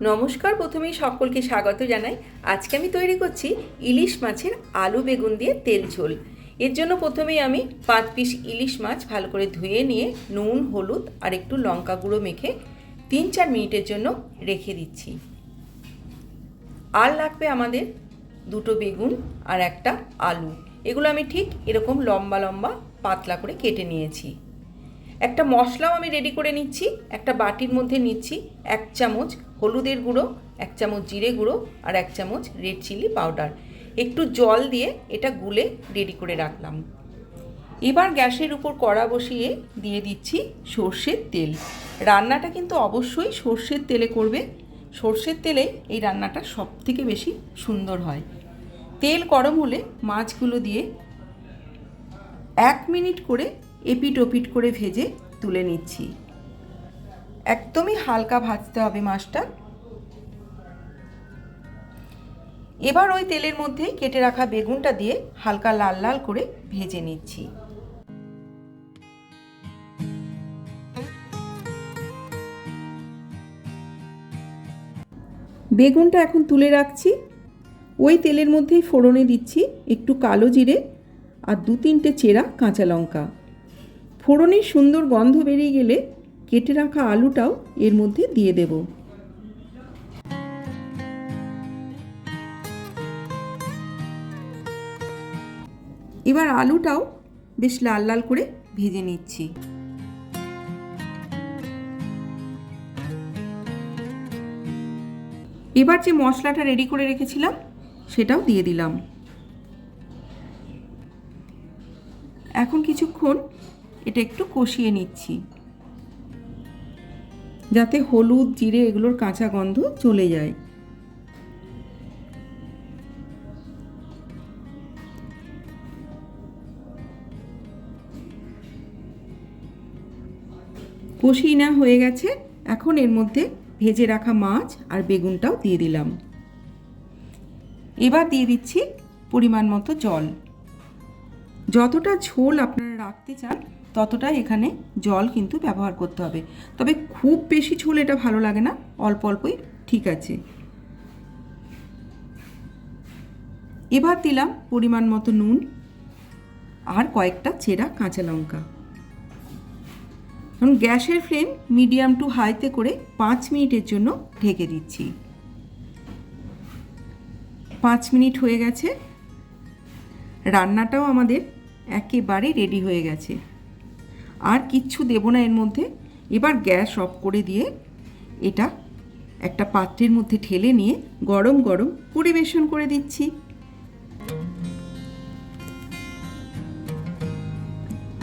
নমস্কার, প্রথমেই সকলকে স্বাগত জানাই। আজকে আমি তৈরি করছি ইলিশ মাছের আলু বেগুন দিয়ে তেল ঝোল। এর জন্য প্রথমেই আমি পাঁচ পিস ইলিশ মাছ ভালো করে ধুয়ে নিয়ে নুন, হলুদ আর একটু লঙ্কা গুঁড়ো মেখে তিন চার মিনিটের জন্য রেখে দিচ্ছি। আর লাগবে আমাদের দুটো বেগুন আর একটা আলু। এগুলো আমি ঠিক এরকম লম্বা লম্বা পাতলা করে কেটে নিয়েছি। একটা মশলাও আমি রেডি করে নিচ্ছি, একটা বাটির মধ্যে নিচ্ছি, এক চামচ হলুদের গুঁড়ো, এক চামচ জিরে গুঁড়ো আর এক চামচ রেড চিলি পাউডার একটু জল দিয়ে এটা গুলে রেডি করে রাখলাম। এবার গ্যাসের উপর কড়া বসিয়ে দিয়ে দিচ্ছি সর্ষের তেল। রান্নাটা কিন্তু অবশ্যই সর্ষের তেলে করবে। সর্ষের তেলে এই রান্নাটা সব থেকে বেশি সুন্দর হয়। তেল গরম হলে মাছগুলো দিয়ে এক মিনিট করে এপিট ওপিট করে ভেজে তুলে নিচ্ছি। একদমই হালকা ভাজতে হবে মাছটা। এবার ওই তেলের মধ্যেই কেটে রাখা বেগুনটা দিয়ে হালকা লাল লাল করে ভেজে নিচ্ছি। বেগুনটা এখন তুলে রাখছি। ওই তেলের মধ্যেই ফোড়নে দিচ্ছি একটু কালো জিরে আর দু তিনটে চেরা কাঁচা লঙ্কা। ফোড়নের সুন্দর গন্ধ বেরিয়ে গেলে কেটে রাখা আলুটাও এর মধ্যে দিয়ে দেব। এবার আলুটাও বেশ লাল লাল করে ভেজে নিচ্ছি। এবার যে মশলাটা রেডি করে রেখেছিলাম, সেটাও দিয়ে দিলাম। এখন কিছুক্ষণ এটা একটু কষিয়ে নিচ্ছি। যাতে হলুদ, জিরে এগুলোর কাঁচা গন্ধ চলে যায়। কষিয়ে না হয়ে গেছে। এখন এর মধ্যে ভেজে রাখা মাছ আর বেগুনটাও দিয়ে দিলাম। এবার দিয়ে দিচ্ছি পরিমাণ মতো জল। যতটা ঝোল আপনারা রাখতে চান ততটাই এখানে জল কিন্তু ব্যবহার করতে হবে। তবে খুব বেশি ঝোল এটা ভালো লাগে না, অল্প অল্পই, ঠিক আছে। এবার দিলাম পরিমাণ মতো নুন আর কয়েকটা চেরা কাঁচা লঙ্কা। এখন গ্যাসের ফ্লেম মিডিয়াম টু হাইতে করে পাঁচ মিনিটের জন্য ঢেকে দিচ্ছি। পাঁচ মিনিট হয়ে গেছে। রান্নাটাও আমাদের একেবারে রেডি হয়ে গেছে। আর কিচ্ছু দেব না এর মধ্যে। এবার গ্যাস অফ করে দিয়ে এটা একটা পাত্রের মধ্যে ঠেলে নিয়ে গরম গরম পরিবেশন করে দিচ্ছি।